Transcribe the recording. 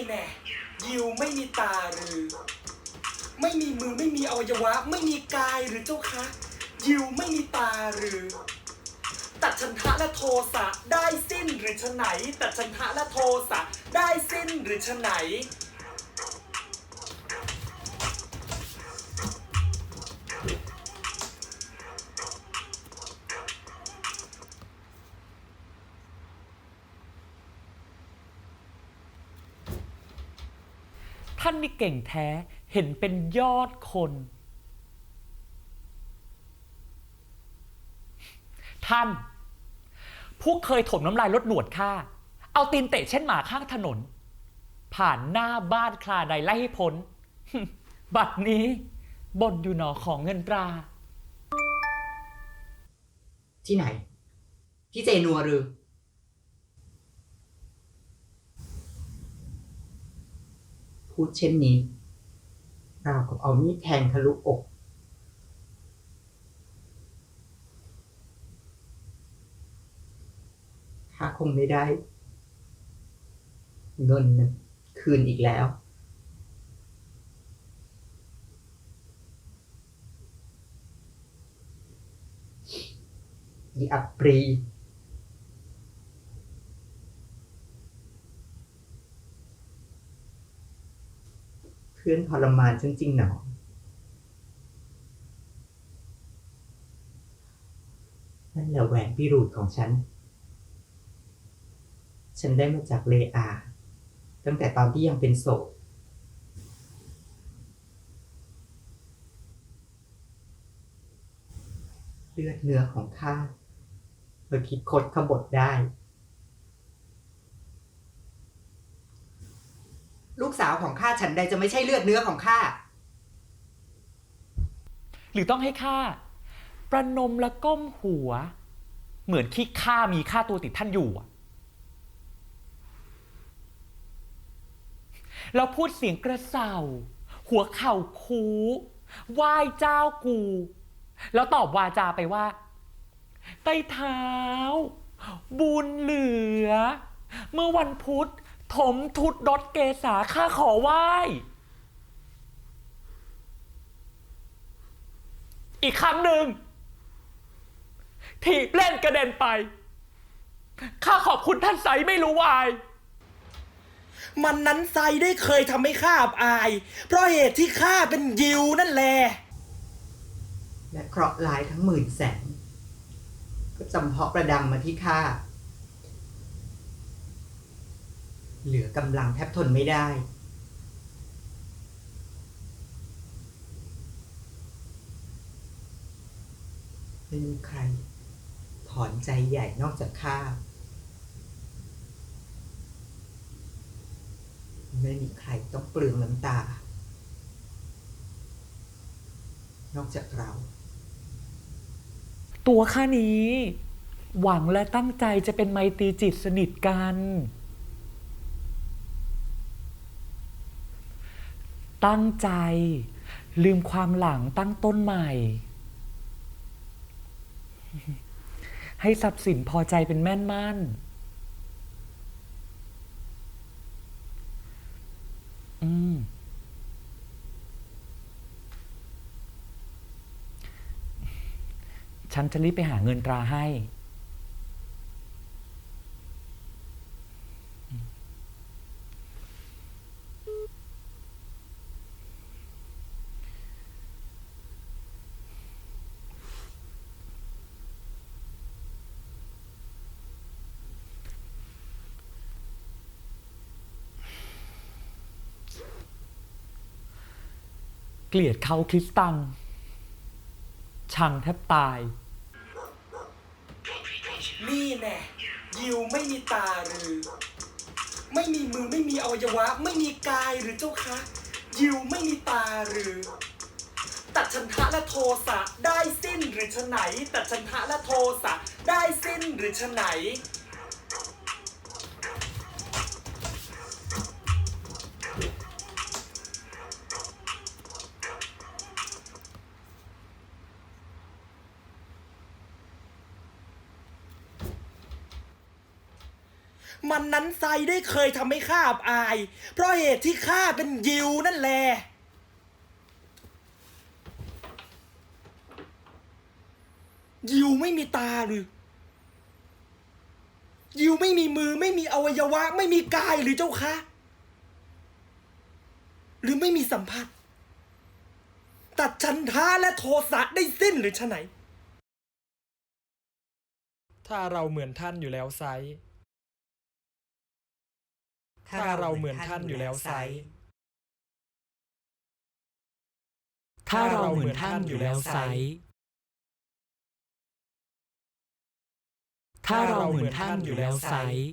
ี่แน่ยิวไม่มีตาหรือ ไม่มีมือไม่มีอวัยวะ ไม่มีกายหรือเจ้าคะ ยิวไม่มีตาหรือ ตัดชันทะและโทสะได้สิ้นหรือฉไหนตัดชันทะและโทสะได้สิ้นหรือฉไหน ท่านนี่เก่งแท้เห็นเป็นยอดคน ท่าน ผู้เคยถมน้ำลายลดหนวดข้าเอาตีนเตะเช่นหมาข้างถนน ผ่านหน้าบ้านคลาใดไล่ให้พ้น บัดนี้บ่นอยู่หนอของเงินตรา ที่ไหนพี่เจนัวหรือ พูดเช่นนี้ราวกับเอามีดแทงทะลุอก ถ้าคงไม่ได้เงินคืนอีกแล้วอีอับปรี เพื่อนทรมานฉันจริงหนอนั่นแหละแหวนพิรูดของฉัน ฉันได้มาจากเลอา ตั้งแต่ตอนที่ยังเป็นโสดเลือดเนื้อของข้าเมื่อคิดคดขบฏได้ กสาวของข้าฉันใดจะไม่ใช่เลือดเนื้อของข้า หรือต้องให้ข้าประนมและก้มหัว เหมือนที่ข้ามีค่าตัวติดท่านอยู่อะแล้วพูดเสียงกระเซาหัวเข่าคูไหว้เจ้ากู แล้วตอบวาจาไปว่า ใต้เท้า บุญเหลือ เมื่อวันพุธ ถมทุดรถเกษาข้าขอไหว้ อีกครั้งหนึ่งถีบเล่นกระเด็นไป ข้าขอบคุณท่านใสไม่รู้วาย มันนั้นไซได้เคยทำให้ข้าอับอาย เพราะเหตุที่ข้าเป็นยิวนั่นแหละและเคราะห์ร้ายทั้งหมื่นแสน ก็จำเพาะประดังมาที่ข้า เหลือกำลังแทบทนไม่ได้ ไม่มีใคร ถอนใจใหญ่นอกจากข้า ไม่มีใครต้องเปลืองน้ำตา นอกจากเรา ตัวข้านี้ หวังและตั้งใจจะเป็นไมตรีจิตสนิทกัน ตั้งใจ ลืมความหลังตั้งต้นใหม่ ให้ทรัพย์สินพอใจเป็นแม่นมั่น อืม ฉันจะรีบไปหาเงินตราให้ เกลียดเขาคริสตัง ชังแทบตาย นี่แน่ยิวไม่มีตาหรือ ไม่มีมือไม่มีอวัยวะ ไม่มีกายหรือเจ้าคะ ยิวไม่มีตาหรือ ตัดชันทะและโทสะได้สิ้นหรือฉไหนตัดชันทะและโทสะได้สิ้นหรือฉไหน มันนั้นไซได้เคยทำให้ข้าอับอาย เพราะเหตุที่ข้าเป็นยิวนั่นแหละยิวไม่มีตาหรือยิวไม่มีมือไม่มีอวัยวะ ไม่มีกายหรือเจ้าคะหรือไม่มีสัมผัส ตัดฉันท้าและโทสะได้สิ้นหรือฉะไหน ถ้าเราเหมือนท่านอยู่แล้วไซ ถ้าเราเหมือนท่านอยู่แล้วไซถ้าเราเหมือนท่านอยู่แล้วไซส์ถ้าเราเหมือนท่านอยู่แล้วไซส์